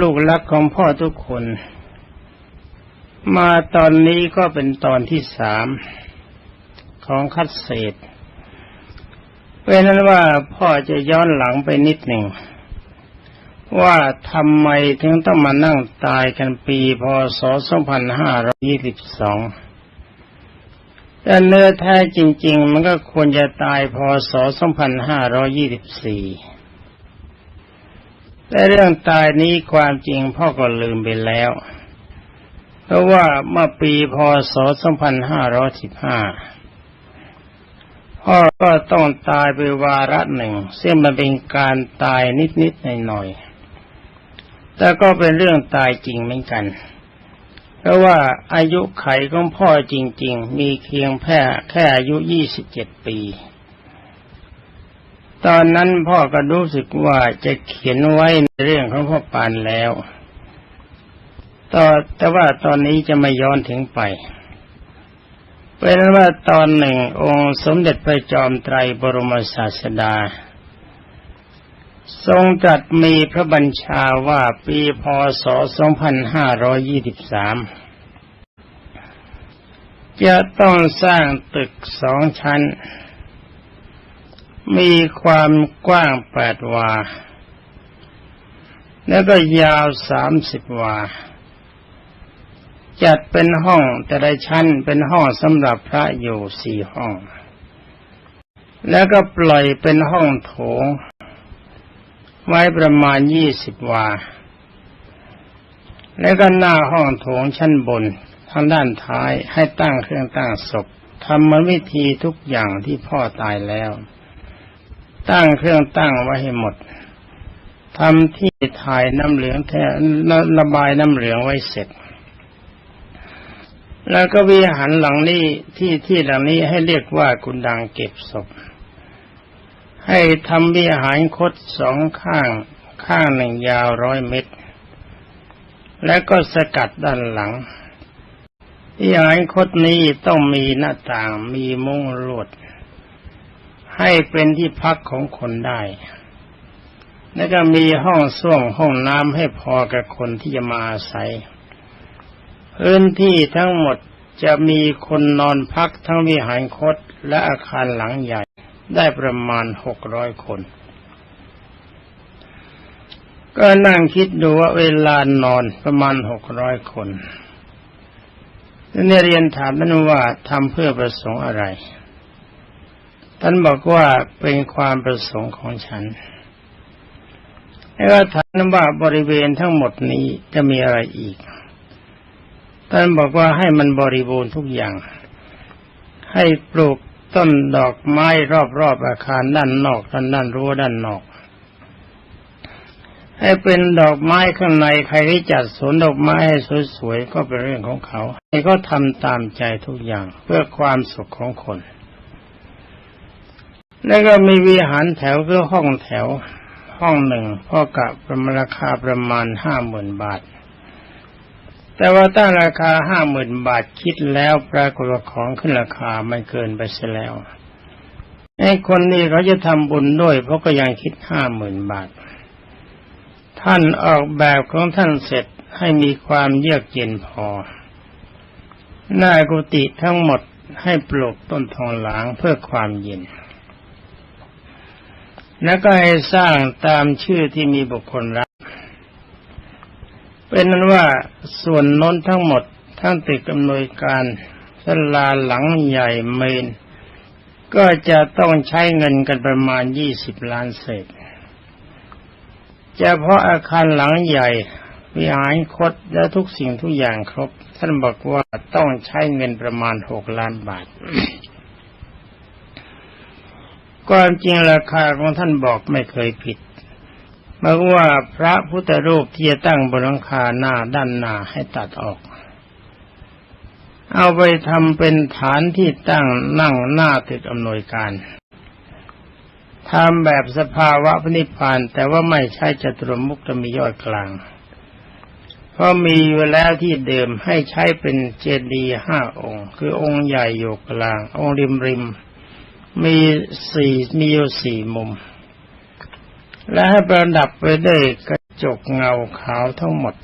ลูกรักของพ่อทุกคน มาตอนนี้ก็เป็นตอนที่สามของคัดเศษเป็นนั้นว่าพ่อจะย้อนหลังไปนิดหนึ่ง ว่าทำไมถึงต้องมานั่งตายกันปีพศ 2522แต่เนื้อแท้จริง ๆ มันก็ควรจะตายพศ 2524 แต่เรื่องตายนี้ความจริงพ่อก็ลืมไปแล้ว เพราะว่าเมื่อปีพศ 2515 พ่อก็ต้องตายไปวาระหนึ่ง ซึ่งมันเป็นการตายนิดๆหน่อยๆ แต่ก็เป็นเรื่องตายจริงเหมือนกัน เพราะว่าอายุไขของพ่อจริง ๆ มีเพียงแค่แค่อายุ 27 ปี ตอนนั้นพ่อก็รู้สึกว่าจะเขียนไว้ในเรื่องของพ่อปานแล้วต่อแต่ว่าตอนนี้จะไม่ย้อนถึงไปเป็นว่าตอนหนึ่งองค์สมเด็จพระจอมไตรบรมศาสดา ทรงตรัสมีพระบัญชาว่าปีพศ 2523 จะต้องสร้างตึกสองชั้น มีความกว้างแปดวา แล้วก็ยาวสามสิบวา จัดเป็นห้องแต่ละชั้นเป็นห้องสำหรับพระอยู่สี่ห้อง แล้วก็ปล่อยเป็นห้องโถง ไว้ประมาณยี่สิบวา แล้วก็หน้าห้องโถงชั้นบนทางด้านท้ายให้ตั้งเครื่องตั้งศพทำมือนวิธีทุกอย่างที่พ่อตายแล้ว ตั้งเครื่องตั้งไว้ให้หมดทำที่ถ่ายน้ำเหลืองแท้ระบายน้ำเหลืองไว้เสร็จ แล้วก็วิหารหลังนี้ที่ที่หลังนี้ให้เรียกว่ากุณดังเก็บศพ ให้ทำวิหารคดสองข้าง ข้างหนึ่งยาวร้อยเมตร แล้วก็สกัดด้านหลังวิหารคดนี้ต้องมีหน้าต่างมีมุ้งลวด ให้เป็นที่พักของคนได้ แล้วก็มีห้องส้วมห้องน้ำให้พอกับคนที่จะมาอาศัย พื้นที่ทั้งหมดจะมีคนนอนพักทั้งวิหารคดและอาคารหลังใหญ่ได้ประมาณหกร้อยคน ก็นั่งคิดดูว่าเวลานอนประมาณหกร้อยคนเนี่เรียนถามท่านว่าทำเพื่อประสงค์อะไร ท่านบอกว่าเป็นความประสงค์ของฉันแล้วถามว่าบริเวณทั้งหมดนี้จะมีอะไรอีก ท่านบอกว่าให้มันบริบูรณ์ทุกอย่าง ให้ปลูกต้นดอกไม้รอบๆอาคารด้านนอกด้านด้านรั้วด้านนอก ให้เป็นดอกไม้ข้างในใครที่จัดสวนดอกไม้ให้สวยๆก็เป็นเรื่องของเขา ให้เขาทำตามใจทุกอย่างเพื่อความสุขของคน แล้วก็มีวิหารแถวคือห้องแถว ห้องหนึ่งพ่อกะประมาณราคาประมาณห้าหมื่นบาท แต่ว่าตั้งราคาห้าหมื่นบาทคิดแล้วปรากฏว่าของขึ้นราคาไม่เกินไปเสียแล้วไอ้คนนี้เขาจะทำบุญด้วย เพราะก็ยังคิดห้าหมื่นบาท ท่านออกแบบของท่านเสร็จให้มีความเยือกเย็นพอ หน้ากุฏิทั้งหมดให้ปลูกต้นทองหลางเพื่อความเย็น แล้วก็ให้สร้างตามชื่อที่มีบุคคลรับ เป็นนั้นว่าส่วนน้นทั้งหมดทั้งตึกอำนวยการสลาหลังใหญ่เมน ก็จะต้องใช้เงินกันประมาณยี่สิบล้านเศษเฉพาะอาคารหลังใหญ่วิหารคดและทุกสิ่งทุกอย่างครบ ท่านบอกว่าต้องใช้เงินประมาณหกล้านบาท ความจริงราคาของท่านบอกไม่เคยผิดบอกว่าพระพุทธรูปที่จะตั้งบนหลังคาหน้าด้านหน้าให้ตัดออก เอาไปทำเป็นฐานที่ตั้งนั่งหน้าตึกอำนวยการทำแบบสภาวะพนิพพานแต่ว่าไม่ใช่จตุรมุกจะมียอดกลาง เพราะมีอยู่แล้วที่เดิมให้ใช้เป็นเจดีย์ห้าองค์ คือองค์ใหญ่อยู่กลาง องค์ริมริม มีสี่มีอยู่สี่มุม และให้ประดับไปด้วยกระจกเงาขาวทั้งหมด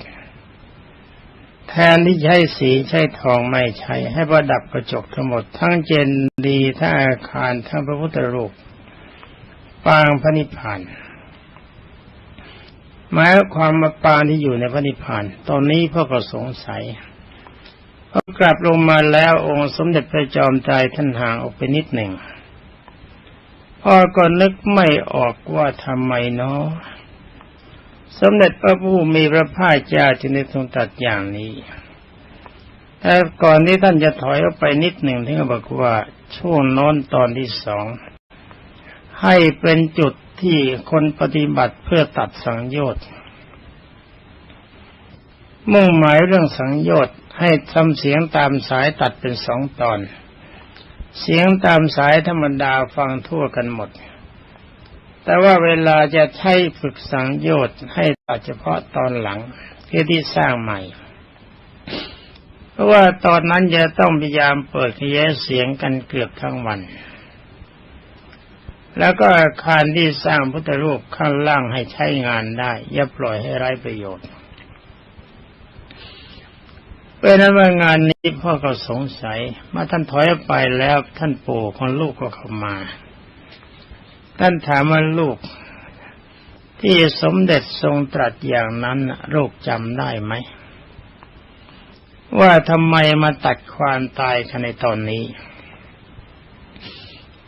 แทนที่ใช้สีใช้ทองไม่ใช้ ให้ประดับกระจกทั้งหมด ทั้งเจนดีทั้งอาคารทั้งพระพุทธรูปปางพระนิพพานหมายความมาปางที่อยู่ในพระนิพพาน ตอนนี้พ่อก็สงสัยพอกลับลงมาแล้วองค์สมเด็จพระจอมไตรท่านห่างออกไปนิดหนึ่ง พ่อก็นึกไม่ออกว่าทำไมเนาะสมเด็จพระผู้มีพระภาคเจ้าจึงได้ทรงตรัสอย่างนี้แต่ก่อนที่ท่านจะถอยออกไปนิดหนึ่งท่านก็บอกว่าช่วงน้นตอนที่สอง ให้เป็นจุดที่คนปฏิบัติเพื่อตัดสังโยชน์มุ่งหมายเรื่องสังโยชน์ให้ทำเสียงตามสายตัดเป็นสองตอน เสียงตามสายธรรมดาฟังทั่วกันหมด แต่ว่าเวลาจะใช้ฝึกสังโยชน์ให้ตัดเฉพาะตอนหลังที่ที่สร้างใหม่ เพราะว่าตอนนั้นจะต้องพยายามเปิดขยายเสียงกันเกือบทั้งวัน แล้วก็อาคารที่สร้างพุทธรูปข้างล่างให้ใช้งานได้ อย่าปล่อยให้ไร้ประโยชน์ เป็นนั้นว่างานนี้พ่อก็สงสัยเมื่อท่านถอยไปแล้วท่านปู่ของลูกก็เข้ามา ท่านถามว่าลูก ที่สมเด็จทรงตรัสอย่างนั้นลูกจำได้ไหม ว่าทำไมมาตัดความตายกันในตอนนี้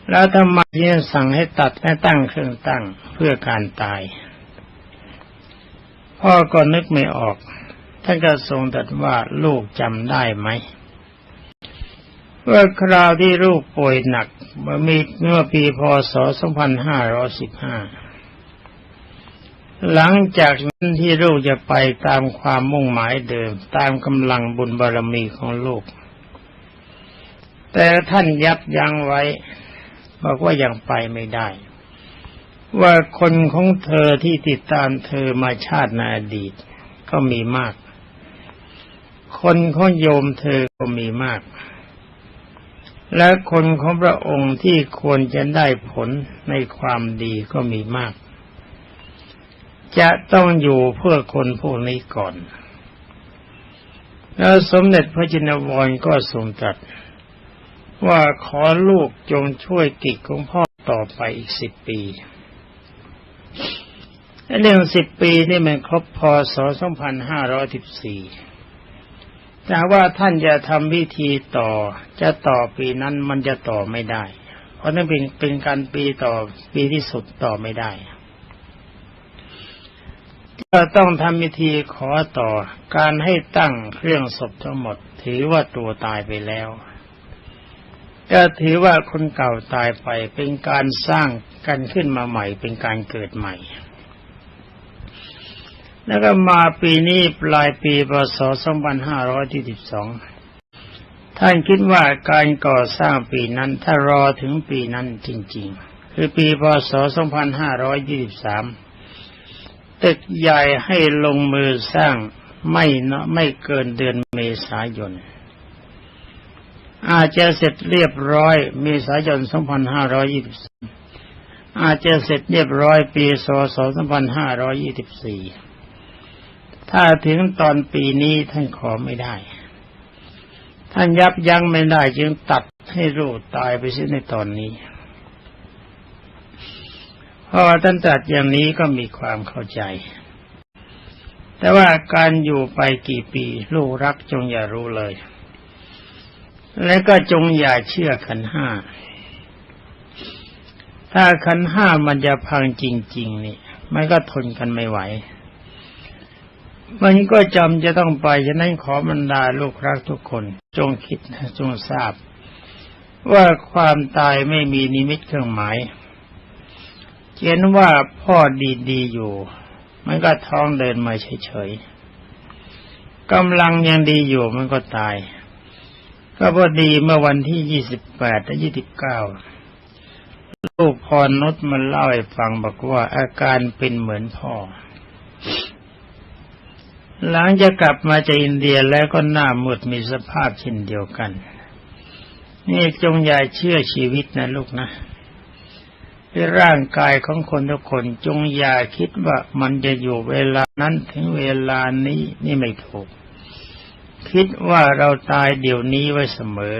แล้วทำไมที่สั่งให้ตัดให้ตั้งเครื่องตั้งเพื่อการตาย พ่อก็นึกไม่ออก ท่านก็ทรงตรัสว่าลูกจำได้ไหมว่าคราวที่ลูกป่วยหนักเมื่อมีเมื่อปีพศ 2515 หลังจากนั้นที่ลูกจะไปตามความมุ่งหมายเดิม ตามกำลังบุญบารมีของลูก แต่ท่านยับยั้งไว้ บอกว่ายังไปไม่ได้ ว่าคนของเธอที่ติดตามเธอมาชาติในอดีตก็มีมาก คนของโยมเธอก็มีมาก และคนของพระองค์ที่ควรจะได้ผลในความดีก็มีมาก จะต้องอยู่เพื่อคนพวกนี้ก่อน แล้วสมเด็จพระจินวรก็ทรงตรัสว่าขอลูกจงช่วยกิจของพ่อต่อไปอีกสิบปีเรื่องสิบปีนี่มันครบพศสองพันห้าร้อยสิบสี่ แต่ว่าท่านจะทำวิธีต่อ จะต่อปีนั้นมันจะต่อไม่ได้ เพราะนั่นเป็นเป็นการปีต่อปีที่สุดต่อไม่ได้ก็ต้องทำวิธีขอต่อการให้ตั้งเครื่องศพทั้งหมด ถือว่าตัวตายไปแล้ว ก็ถือว่าคนเก่าตายไปเป็นการสร้างกันขึ้นมาใหม่เป็นการเกิดใหม่ แล้วก็มาปีนี้ปลายปีพศ 2522 ท่านคิดว่าการก่อสร้างปีนั้นถ้ารอถึงปีนั้นจริง ๆ คือปีพศ 2523 ตึกใหญ่ให้ลงมือสร้างไม่เนาะไม่เกินเดือนเมษายน อาจจะเสร็จเรียบร้อยเมษายน 2523 อาจจะเสร็จเรียบร้อยปีศศ2524 ถ้าถึงตอนปีนี้ท่านขอไม่ได้ ท่านยับยั้งไม่ได้จึงตัดให้ลูกตายไปเสียในตอนนี้พอท่านตัดอย่างนี้ก็มีความเข้าใจ แต่ว่าการอยู่ไปกี่ปี ลูกรักจงอย่ารู้เลย และก็จงอย่าเชื่อขันห้า ถ้าขันห้ามันจะพังจริง ๆ นี่มันก็ทนกันไม่ไหว มันก็จำจะต้องไปฉะนั้นขอบรรดาลูกรักทุกคน จงคิดจงทราบ ว่าความตายไม่มีนิมิตเครื่องหมายเห็นว่าพ่อดีๆอยู่ มันก็ท้องเดินมาเฉยๆกำลังยังดีอยู่มันก็ตาย ก็พอดีเมื่อวันที่ยี่สิบแปดและยี่สิบเก้าลูกพรนุชมันเล่าให้ฟังบอกว่าอาการเป็นเหมือนพ่อ หลังจะกลับมาจากอินเดียแล้วก็หน้ามืดมีสภาพเช่นเดียวกัน นี่จงอย่าเชื่อชีวิตนะลูกนะร่างกายของคนทุกคนจงอย่าคิดว่ามันจะอยู่เวลานั้นถึงเวลานี้นี่ไม่ถูก คิดว่าเราตายเดี๋ยวนี้ไว้เสมอ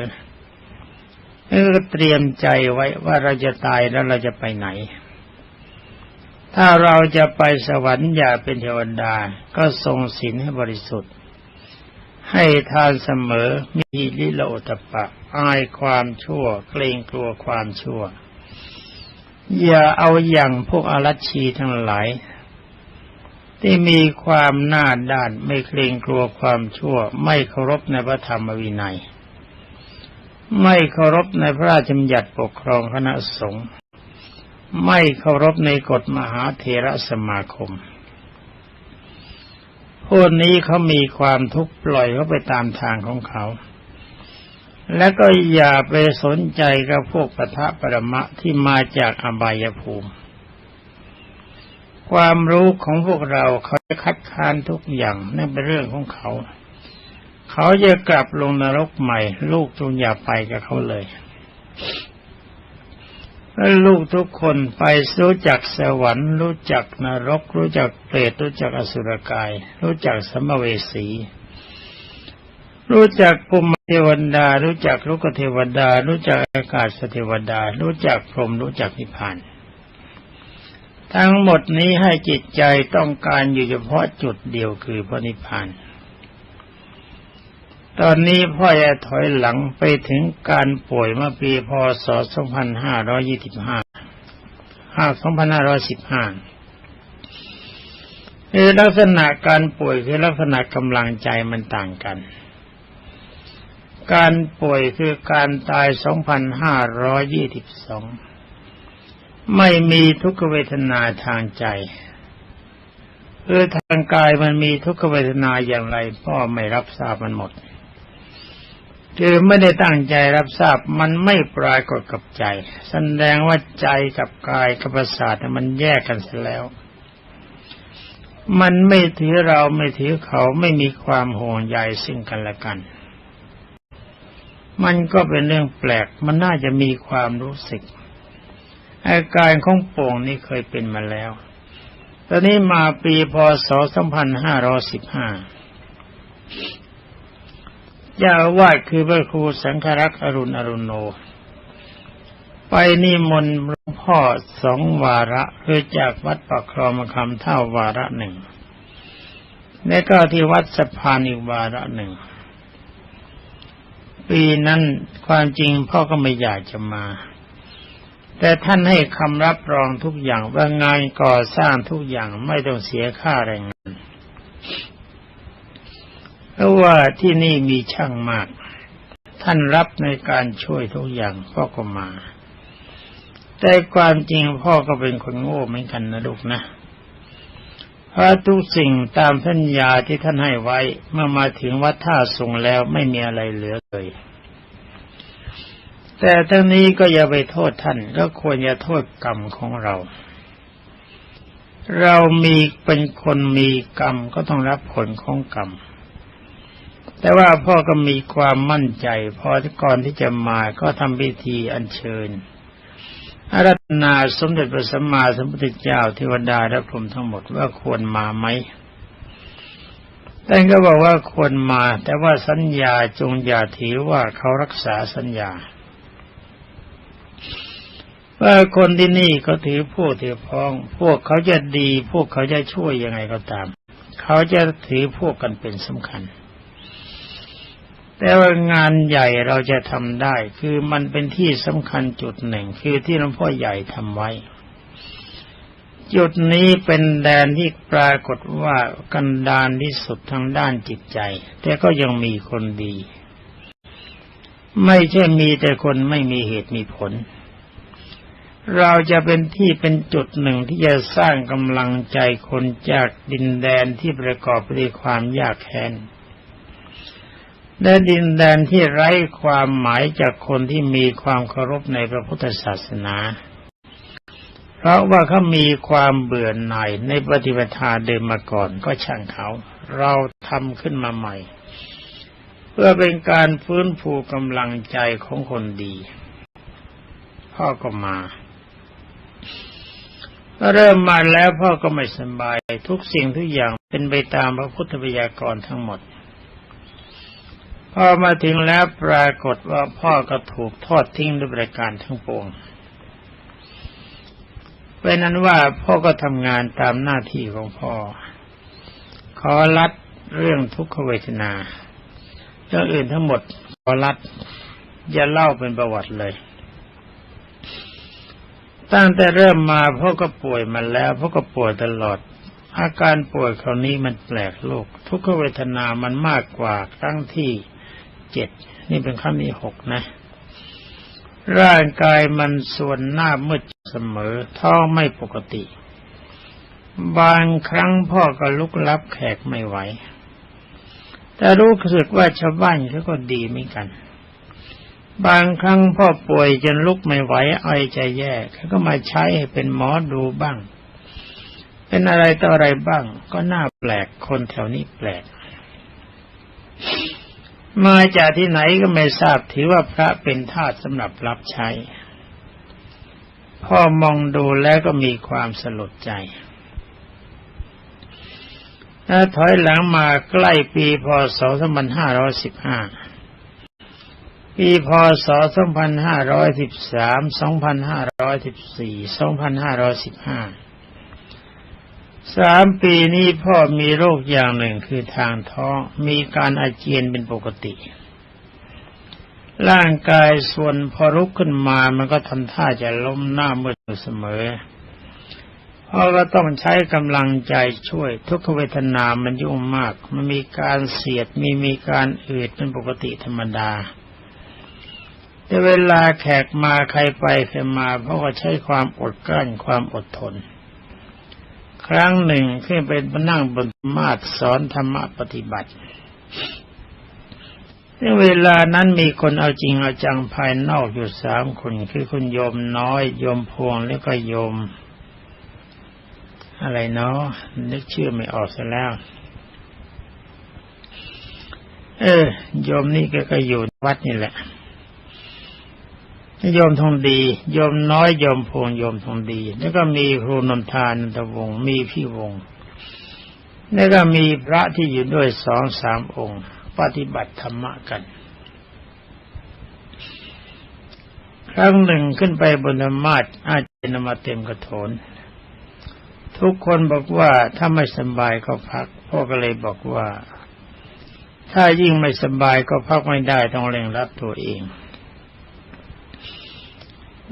เออเตรียมใจไว้ว่าเราจะตายแล้วเราจะไปไหน ถ้าเราจะไปสวรรค์อย่าเป็นเทวดา ก็ทรงศีลให้บริสุทธิ์ ให้ทานเสมอมีลิโลตปะ อายความชั่ว เกรงกลัวความชั่ว อย่าเอาอย่างพวกอารัชชีทั้งหลาย ที่มีความหน้าด้านไม่เกรงกลัวความชั่ว ไม่เคารพในพระธรรมวินัย ไม่เคารพในพระราชบัญญัติปกครองคณะสงฆ์ ไม่เคารพในกฎมหาเถระสมาคม พวกนี้เขามีความทุกข์ปล่อยเขาไปตามทางของเขา และก็อย่าไปสนใจกับพวกปะทะประมะที่มาจากอบายภูมิ ความรู้ของพวกเราเขาจะคัดค้านทุกอย่างนั่นเป็นเรื่องของเขา เขาจะกลับลงนรกใหม่ ลูกจงอย่าไปกับเขาเลย ลูกทุกคนไปรู้จักสวรรค์ รู้จักนรก รู้จักเปรตรู้จักอสุรกาย รู้จักสัมเวสี รู้จักภูมิเทวดา รู้จักลูกเทวดา รู้จักอากาศเทวดา รู้จักพรหมรู้จักนิพพานทั้งหมดนี้ให้จิตใจต้องการอยู่เฉพาะจุดเดียวคือพระนิพพาน ตอนนี้พ่อจะถอยหลังไปถึงการป่วยเมื่อปีพศ 2525 2515คือลักษณะการป่วยคือลักษณะกำลังใจมันต่างกัน การป่วยคือการตาย 2522 ไม่มีทุกขเวทนาทางใจคือทางกายมันมีทุกขเวทนาอย่างไรพ่อไม่รับทราบมันหมด คือไม่ได้ตั้งใจรับทราบมันไม่ปรากฏกับใจแสดงว่าใจกับกายกับประสาทมันแยกกันเสียแล้ว มันไม่ถือเราไม่ถือเขาไม่มีความห่วงใยซึ่งกันและกัน มันก็เป็นเรื่องแปลกมันน่าจะมีความรู้สึกอาการของโป่งนี่เคยเป็นมาแล้ว ตอนนี้มาปีพศ 2515 เจ้าวาสคือพระครูสังฆรักษ์อรุณอรุณโน ไปนิมนต์หลวงพ่อสองวาระคือจากวัดปักคลองมาคำเท่าวาระหนึ่ง และก็ที่วัดสะพานอีกวาระหนึ่ง ปีนั้นความจริงพ่อก็ไม่อยากจะมา แต่ท่านให้คำรับรองทุกอย่างว่างานก่อสร้างทุกอย่างไม่ต้องเสียค่าแรงงาน เพราะว่าที่นี่มีช่างมาก ท่านรับในการช่วยทุกอย่างพ่อก็มา แต่ความจริงพ่อก็เป็นคนโง่เหมือนกันนะลูกนะเพราะทุกสิ่งตามสัญญาที่ท่านให้ไว้เมื่อมาถึงวัดท่าทรงแล้วไม่มีอะไรเหลือเลย แต่ทั้งนี้ก็อย่าไปโทษท่านก็ควรจะโทษกรรมของเราเรามีเป็นคนมีกรรมก็ต้องรับผลของกรรม แต่ว่าพ่อก็มีความมั่นใจพอที่ก่อนที่จะมาก็ทำพิธีอัญเชิญอารัตนาสมเด็จพระสัมมาสัมพุทธเจ้าเทวดาและพรหมทั้งหมดว่าควรมาไหมท่านก็บอกว่าควรมา แต่ว่าสัญญาจงอย่าถือว่าเขารักษาสัญญา ว่าคนที่นี่เขาถือพวกถือพ้อง พวกเขาจะดี พวกเขาจะช่วยยังไงก็ตาม เขาจะถือพวกกันเป็นสำคัญ แต่ว่างานใหญ่เราจะทำได้ คือมันเป็นที่สำคัญจุดหนึ่ง คือที่หลวงพ่อใหญ่ทำไว้ จุดนี้เป็นแดนที่ปรากฏว่ากันดานที่สุดทางด้านจิตใจ แต่ก็ยังมีคนดี ไม่ใช่มีแต่คนไม่มีเหตุมีผล เราจะเป็นที่เป็นจุดหนึ่งที่จะสร้างกำลังใจคนจากดินแดนที่ประกอบไปด้วยความยากแค้น และดินแดนที่ไร้ความหมายจากคนที่มีความเคารพในพระพุทธศาสนา เพราะว่าเขามีความเบื่อหน่ายในปฏิปทาเดิมมาก่อนก็ช่างเขา เราทำขึ้นมาใหม่ เพื่อเป็นการฟื้นฟูกำลังใจของคนดี พ่อก็มาก็เริ่มมาแล้วพ่อก็ไม่สบาย ทุกสิ่งทุกอย่างเป็นไปตามพระพุทธบัญญัติทั้งหมด อมาถึงแล้วปรากฏว่าพ่อก็ถูกทอดทิ้งด้วยประการทั้งปวงเป็นนั้นว่าพ่อก็ทำงานตามหน้าที่ของพ่อ ขอรัดเรื่องทุกขเวทนาเรื่องอื่นทั้งหมดขอรัดอย่าเล่าเป็นประวัติเลย ตั้งแต่เริ่มมาพ่อก็ป่วยมาแล้วพ่อก็ป่วยตลอด อาการป่วยคราวนี้มันแปลกโลก ทุกขเวทนามันมากกว่าครั้งที่ เจ็ดนี่เป็นครั้งที่หกนะ ร่างกายมันส่วนหน้ามืดเสมอท้องไม่ปกติ บางครั้งพ่อก็ลุกลับแขกไม่ไหว แต่รู้สึกว่าชาวบ้านเขาก็ดีเหมือนกัน บางครั้งพ่อป่วยจนลุกไม่ไหวไอใจแย่เขาก็มาใช้ให้เป็นหมอดูบ้าง เป็นอะไรต่ออะไรบ้าง ก็น่าแปลกคนแถวนี้แปลก มาจากที่ไหนก็ไม่ทราบถือว่าพระเป็นทาสสำหรับรับใช้ พ่อมองดูแล้วก็มีความสลดใจถ้าถอยหลังมาใกล้ปีพศ 2515 ปีพศ 2513 2514 2515 สามปีนี้พ่อมีโรคอย่างหนึ่งคือทางท้องมีการอาเจียนเป็นปกติ ร่างกายส่วนพอรุกขึ้นมามันก็ทำท่าจะล้มหน้ามืดเสมอพ่อก็ต้องใช้กำลังใจช่วย ทุกขเวทนามันยุ่งมาก มันมีการเสียดมีมีการอืดเป็นปกติธรรมดา แต่เวลาแขกมาใครไปใครมาพ่อก็ใช้ความอดกลั้นความอดทน ครั้งหนึ่งขึ้นไปนั่งบนมาดสอนธรรมะปฏิบัติในเวลานั้นมีคนเอาจริงเอาจังภายนอกอยู่สามคน คือคุณโยมน้อยโยมพวงแล้วก็โยม อะไรเนาะนึกชื่อไม่ออกซะแล้ว เออโยมนี่ก็ก็อยู่วัดนี่แหละ โยมทองดีโยมน้อยโยมพวงโยมทองดี แล้วก็มีครูนนทานันตวงศ์มีพี่วงศ์แล้วก็มีพระที่อยู่ด้วยสองสามองค์ ปฏิบัติธรรมะกัน ครั้งหนึ่งขึ้นไปบนธรรมาสอาจารย์มาเต็มกระโถน ทุกคนบอกว่าถ้าไม่สบายก็พักพ่อก็เลยบอกว่า ถ้ายิ่งไม่สบายก็พักไม่ได้ต้องเร่งรับตัวเอง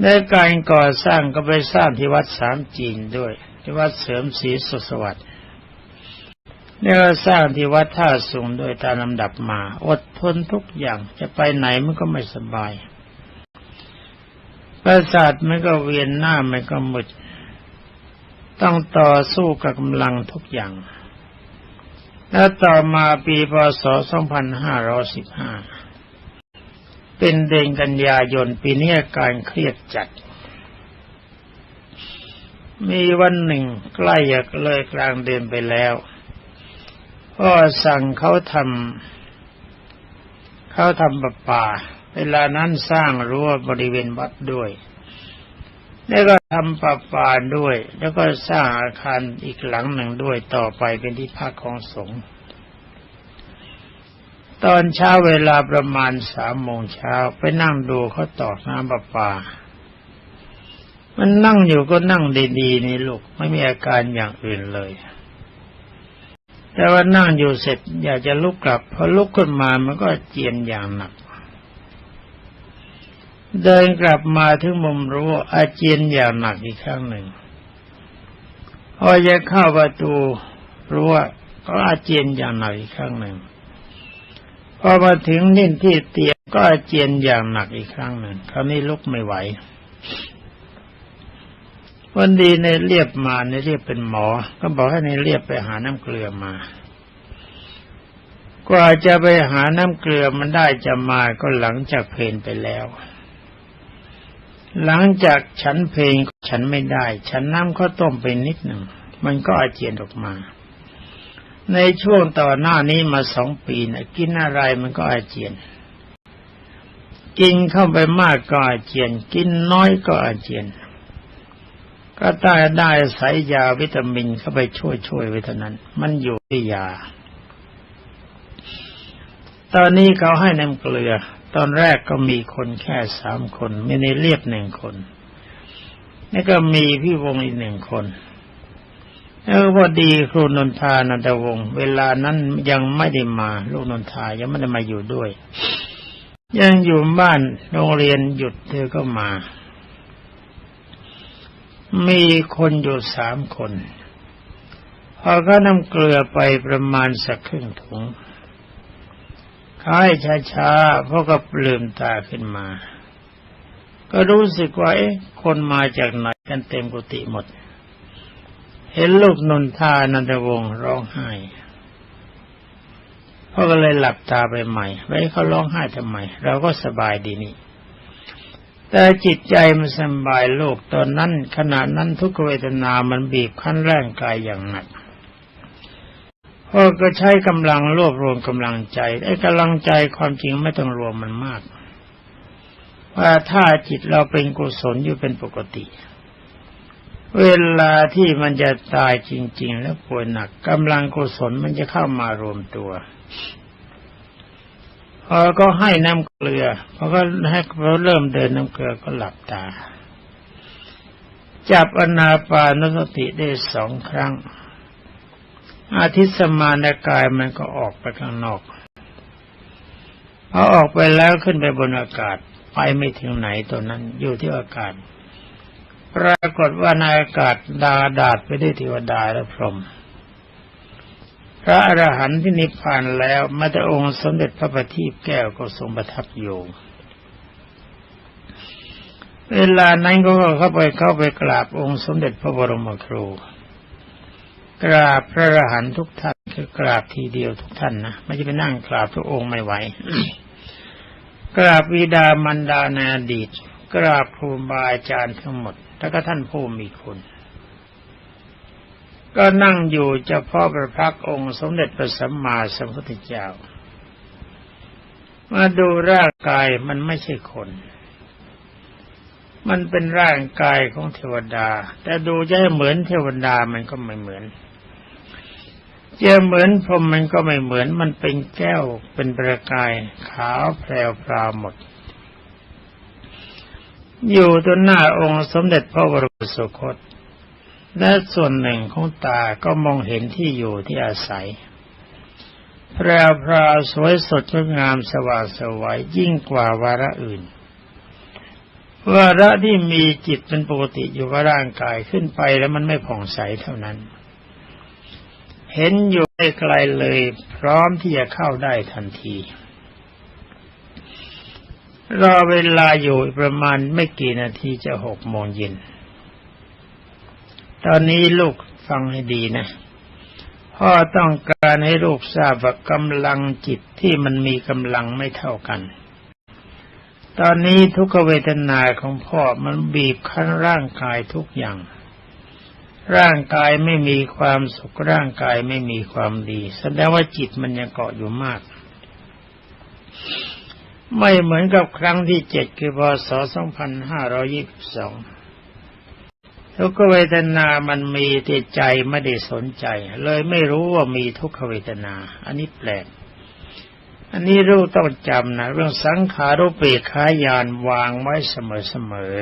ในการก่อสร้างก็ไปสร้างที่วัดสามจีนด้วย ที่วัดเสริมศรีสุสวัสดิ์แล้วก็สร้างที่วัดท่าสูงด้วยตามลำดับมา อดทนทุกอย่างจะไปไหนมันก็ไม่สบาย ประสาทมันก็เวียนหน้ามันก็หมดต้องต่อสู้กับกำลังทุกอย่าง แล้วต่อมาปีพศ 2515 เป็นเดือนกันยายนปีนี้การเครียดจัด มีวันหนึ่งใกล้จะเลยกลางเดือนไปแล้วพ่อสั่งเขาทำเขาทำประปา เวลานั้นสร้างรั้วบริเวณวัดด้วย แล้วก็ทำประปาด้วย แล้วก็สร้างอาคารอีกหลังหนึ่งด้วยต่อไปเป็นที่พักของสงฆ์ ตอนเช้าเวลาประมาณสามโมงเช้าไปนั่งดูเขาตอกน้ำประปา มันนั่งอยู่ก็นั่งดีๆนี่ลูกไม่มีอาการอย่างอื่นเลย แต่ว่านั่งอยู่เสร็จ อยากจะลุกกลับพอลุกขึ้นมามันก็เจียนอย่างหนัก เดินกลับมาถึงมุมรั้วอาเจียนอย่างหนักอีกครั้งหนึ่งพอจะเข้าประตูรั้วก็อาเจียนอย่างหนักอีกครั้งหนึ่ง พอมาถึงนิ่นที่เตียงก็เจียนอย่างหนักอีกครั้งหนึ่งคราวนี้ลุกไม่ไหว วันดีในเรียบมาในเรียบเป็นหมอ ก็บอกให้ในเรียบไปหาน้ำเกลือมา กว่าจะไปหาน้ำเกลือมันได้จะมาก็หลังจากเพลนไปแล้ว หลังจากฉันเพลงฉันไม่ได้ ฉันน้ำข้าวต้มไปนิดหนึ่งมันก็อาเจียนออกมา ในช่วงต่อหน้านี้มาสองปีนะกินอะไรมันก็อาเจียน กินเข้าไปมากก็อาเจียน กินน้อยก็อาเจียน ก็ได้ได้สายยาวิตามินเข้าไปช่วยช่วยไว้เท่านั้น มันอยู่ที่ยา ตอนนี้เขาให้น้ำเกลือ ตอนแรกก็มีคนแค่สามคน ไมีในเรียบหนึ่งคนนี่ก็มีพี่วงอีกหนึ่งคน เออพอดีครูนนทานันทวงศ์เวลานั้นยังไม่ได้มา ลูกนนทายังไม่ได้มาอยู่ด้วย ยังอยู่บ้านโรงเรียนหยุดเธอก็มา มีคนอยู่สามคน พอก็นำเกลือไปประมาณสักครึ่งถุงเขาให้ช้าๆพวกก็ลืมตาขึ้นมา ก็รู้สึกว่าเอ๊ะคนมาจากไหนกันเต็มกุฏิหมด เห็นลูกนนทานันทวงศ์ร้องไห้พ่อก็เลยหลับตาไปใหม่ไว้เขาร้องไห้ทำไม เราก็สบายดีนี่ แต่จิตใจมันสบายโลกตอนนั้น ขณะนั้นทุกเวทนามันบีบคั้นร่างกายอย่างหนักพ่อก็ใช้กำลังรวบรวมกำลังใจไอ้กำลังใจความจริงไม่ต้องรวมมันมากว่าถ้าจิตเราเป็นกุศลอยู่เป็นปกติ เวลาที่มันจะตายจริง ๆ แล้วป่วยหนักกำลังกุศลมันจะเข้ามารวมตัวพอก็ให้น้ำเกลือพอก็ให้เขาเริ่มเดินน้ำเกลือก็หลับตา จับอนาปานสติได้สองครั้ง อาทิตย์สมานกายมันก็ออกไปข้างนอกพอออกไปแล้วขึ้นไปบนอากาศ ไปไม่ถึงไหนตัวนั้นอยู่ที่อากาศ ปรากฏว่าในอากาศดาดาดไปด้วยเทวดาและพรหมพระอรหันต์ที่นิพพานแล้วมาแต่องค์สมเด็จพระบัณฑิตแก้วก็ทรงประทับอยู่เวลานั้นก็เข้าไปเข้าไปกราบองค์สมเด็จพระบรมครู กราบพระอรหันต์ทุกท่านคือกราบทีเดียวทุกท่านนะไม่ใช่ไปนั่งกราบทุกองค์ไม่ไหวกราบวิดามันดาในอดีต กราบครูบาอาจารย์ทั้งหมด แล้วก็ท่านผู้มีคุณ ก็นั่งอยู่เฉพาะประพักองค์สมเด็จพระสัมมาสัมพุทธเจ้า มาดูร่างกายมันไม่ใช่คน มันเป็นร่างกายของเทวดา แต่ดูจะเหมือนเทวดามันก็ไม่เหมือนจะเหมือนพรมมันก็ไม่เหมือนมันเป็นแก้วเป็นประกายขาวแพรวพราวหมด อยู่ตัวหน้าองค์สมเด็จพระบรมสุคต และส่วนหนึ่งของตาก็มองเห็นที่อยู่ที่อาศัย แพรวพราวสวยสดงดงามสว่างสวัยยิ่งกว่าวาระอื่น วาระที่มีจิตเป็นปกติอยู่กับร่างกายขึ้นไปแล้วมันไม่ผ่องใสเท่านั้น เห็นอยู่ไกลเลยพร้อมที่จะเข้าได้ทันที รอเวลาอยู่ประมาณไม่กี่นาทีจะหกโมงเย็น ตอนนี้ลูกฟังให้ดีนะ พ่อต้องการให้ลูกทราบว่ากำลังจิตที่มันมีกำลังไม่เท่ากัน ตอนนี้ทุกเวทนาของพ่อมันบีบคั้นร่างกายทุกอย่าง ร่างกายไม่มีความสุขร่างกายไม่มีความดี แสดงว่าจิตมันยังเกาะอยู่มาก ไม่เหมือนกับครั้งที่เจ็ดคือพศ 2522 ทุกขเวทนามันมีแต่ใจไม่ได้สนใจ เลยไม่รู้ว่ามีทุกขเวทนา อันนี้แปลก อันนี้รู้ต้องจำนะ เรื่องสังขารุปเปกขายานวางไว้เสมอ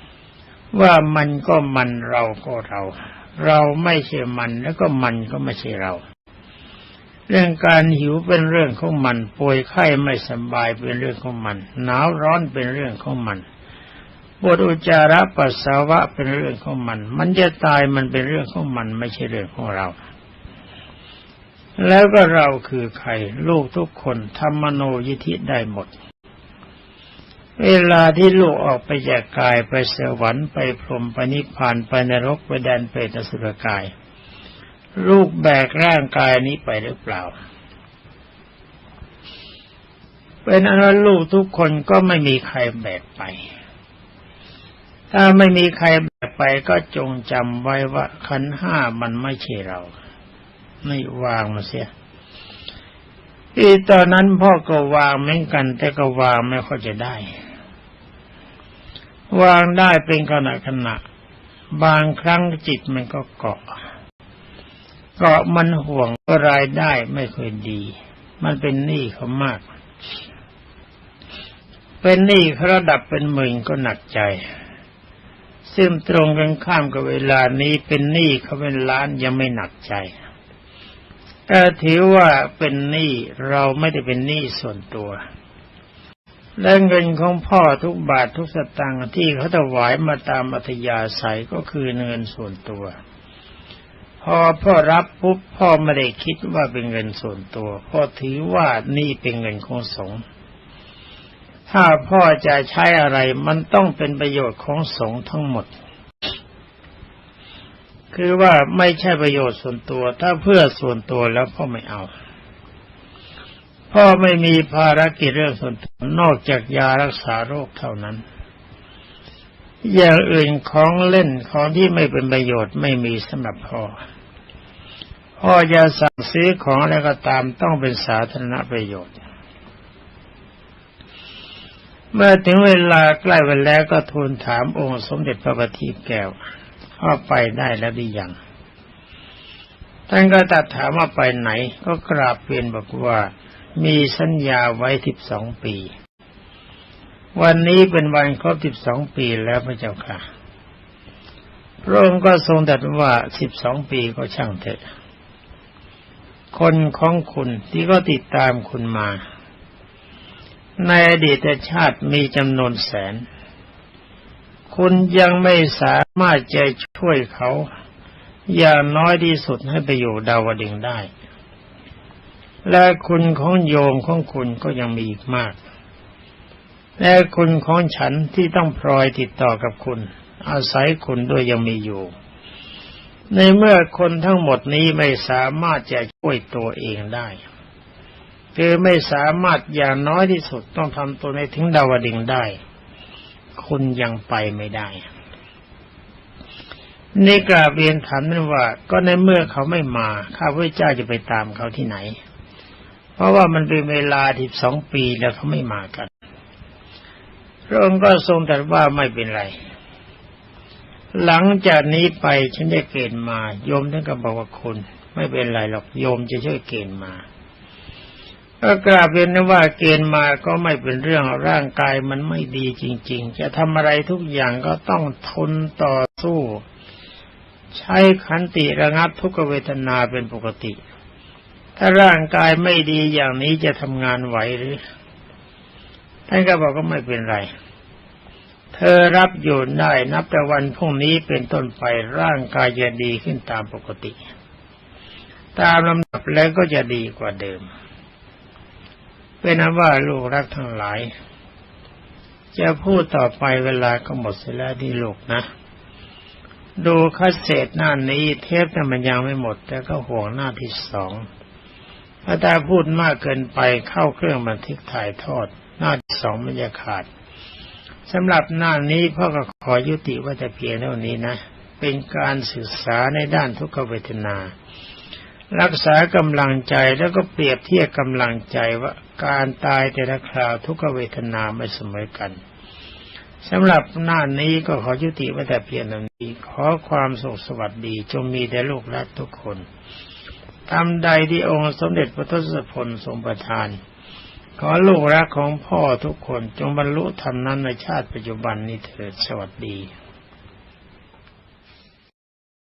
ๆว่ามันก็มันเราก็เรา เราไม่ใช่มันแล้วก็มันก็ไม่ใช่เรา เรื่องการหิวเป็นเรื่องของมัน ป่วยไข้ไม่สบายเป็นเรื่องของมัน หนาวร้อนเป็นเรื่องของมันปวดอุจจาระปัสสาวะเป็นเรื่องของมัน มันจะตายมันเป็นเรื่องของมันไม่ใช่เรื่องของเรา แล้วก็เราคือใคร ลูกทุกคนทำมโนยิธิได้หมด เวลาที่ลูกออกไปจากกายไปสวรรค์ไปพรหมไปนิพพานไปนรกไปแดนเปรตสุรกาย ลูกแบกร่างกายนี้ไปหรือเปล่า เป็นอันว่าลูกทุกคนก็ไม่มีใครแบกไป ถ้าไม่มีใครแบกไปก็จงจำไว้ว่าขันห้ามันไม่ใช่เรา ไม่วางมาเสียที่ตอนนั้นพ่อก็วางเหมือนกัน แต่ก็วางไม่ค่อยจะได้ วางได้เป็นขณะขณะ บางครั้งจิตมันก็เกาะ กาะมันห่วงก็รายได้ไม่ค่อยดี มันเป็นหนี้เขามาก เป็นหนี้เขาระดับเป็นหมื่นก็หนักใจ ซึ่งตรงกันข้ามกับเวลานี้เป็นหนี้เขาเป็นล้านยังไม่หนักใจแต่ถือว่าเป็นหนี้เราไม่ได้เป็นหนี้ส่วนตัวและเงินของพ่อทุกบาททุกสตางค์ที่เขาถวายมาตามอัธยาศัยก็คือเงินส่วนตัว พอพ่อรับปุ๊บพ่อไม่ได้คิดว่าเป็นเงินส่วนตัว พ่อถือว่านี่เป็นเงินของสงฆ์ถ้าพ่อจะใช้อะไรมันต้องเป็นประโยชน์ของสงฆ์ทั้งหมด คือว่าไม่ใช่ประโยชน์ส่วนตัว ถ้าเพื่อส่วนตัวแล้วพ่อไม่เอา พ่อไม่มีภารกิจเรื่องส่วนตัวนอกจากยารักษาโรคเท่านั้น อย่างอื่นของเล่นของที่ไม่เป็นประโยชน์ไม่มีสำหรับพ่อ พ่อจะสั่งซื้อของอะไรก็ตามต้องเป็นสาธารณประโยชน์ เมื่อถึงเวลาใกล้วันแล้วก็ทูลถามองค์สมเด็จพระบัณฑิตแก้วว่าไปได้แล้วหรือยังท่านก็ตัดถามว่าไปไหน ก็กราบเปลี่ยนบอกว่ามีสัญญาไว้สิบสองปี วันนี้เป็นวันครบสิบสองปีแล้วพระเจ้าค่ะ พระองค์ก็ทรงตรัสว่าสิบสองปีก็ช่างเถอะ คนของคุณที่ก็ติดตามคุณมา ในอดีตชาติมีจำนวนแสน คุณยังไม่สามารถจะช่วยเขา อย่างน้อยที่สุดให้ไปอยู่ดาวดึงได้ และคุณของโยมของคุณก็ยังมีอีกมาก และคุณของฉันที่ต้องพลอยติดต่อกับคุณ อาศัยคุณด้วยยังมีอยู่ ในเมื่อคนทั้งหมดนี้ไม่สามารถจะช่วยตัวเองได้ คือไม่สามารถอย่างน้อยที่สุดต้องทำตัวในถึงดาวดึงได้ คุณยังไปไม่ได้ในกราบเรียนถามนั้นว่า ก็ในเมื่อเขาไม่มาข้าพเจ้าจะไปตามเขาที่ไหน เพราะว่ามันเป็นเวลาที่สองปีแล้วเขาไม่มากัน ระองค์ก็ทรงตรัสว่าไม่เป็นไร หลังจากนี้ไปฉันจะเกณฑ์มา โยมท่านก็บอกว่าคุณไม่เป็นไรหรอกโยมจะช่วยเกณฑ์มาก็กราบเรียนนะว่าเกณฑ์มาก็ไม่เป็นเรื่องร่างกายมันไม่ดีจริง ๆ จะทำอะไรทุกอย่างก็ต้องทนต่อสู้ ใช้ขันติระงับทุกเวทนาเป็นปกติ ถ้าร่างกายไม่ดีอย่างนี้จะทำงานไหวหรือ ท่านก็บอกก็ไม่เป็นไร เธอรับอยู่ได้นับแต่วันพรุ่งนี้เป็นต้นไปร่างกายจะดีขึ้นตามปกติ ตามลำดับแล้วก็จะดีกว่าเดิม เป็นนั้นว่าลูกรักทั้งหลาย จะพูดต่อไปเวลาก็หมดเสียแล้วที่ลูกนะดูคัดเศษหน้านี้เทปแต่มันยังไม่หมด แต่ก็ห่วงหน้าที่สองถ้าตาพูดมากเกินไปเข้าเครื่องบันทึกถ่ายทอด สองมันจะขาดสำหรับหน้านี้พ่อก็ขอยุติว่าจะเพียงเท่านี้นะ เป็นการศึกษาในด้านทุกขเวทนา รักษากำลังใจแล้วก็เปรียบเทียบกำลังใจว่าการตายแต่ละคราวทุกขเวทนาไม่เสมอกันสำหรับหน้านี้ก็ขอยุติไว้แต่เพียงเท่านี้ ขอความสุขสวัสดีจงมีแด่ลูกหลานทุกคนทำใดที่องค์สมเด็จพระทศพลทรงประทาน ขอลูกรักของพ่อทุกคนจงบรรลุธรรมนั้นในชาติปัจจุบันนี้เถิดสวัสดี